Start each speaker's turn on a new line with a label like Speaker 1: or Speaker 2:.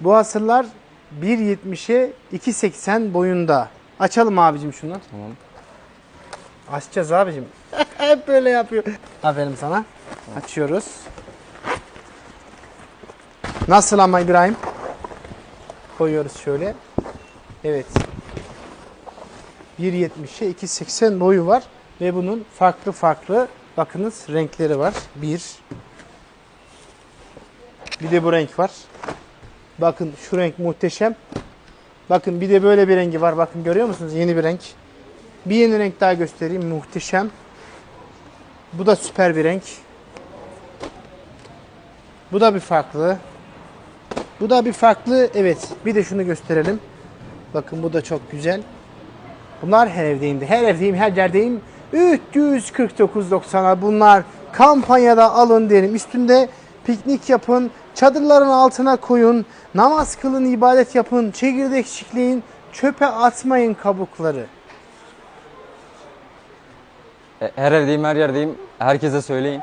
Speaker 1: Bu hasırlar 1.70'e 2.80 boyunda. Açalım abicim şunu.
Speaker 2: Tamam.
Speaker 1: Açacağız abicim. Hep böyle yapıyor. Aferin sana. Açıyoruz. Nasıl ama İbrahim? Koyuyoruz şöyle. Evet. 1.70'e 2.80 boyu var. Ve bunun farklı farklı bakınız renkleri var. Bir. Bir de bu renk var. Bakın şu renk muhteşem. Bakın bir de böyle bir rengi var. Bakın görüyor musunuz? Yeni bir renk. Bir yeni renk daha göstereyim. Muhteşem. Bu da süper bir renk. Bu da bir farklı. Bu da bir farklı. Evet. Bir de şunu gösterelim. Bakın bu da çok güzel. Bunlar her evdeyim de. Her evdeyim, her yerdeyim. 349.90'a bunlar kampanyada alın derim. Üstünde piknik yapın, çadırların altına koyun, namaz kılın, ibadet yapın, çekirdek çikleyin, çöpe atmayın kabukları.
Speaker 2: E, Her evdeyim, her yerdeyim. Herkese söyleyin.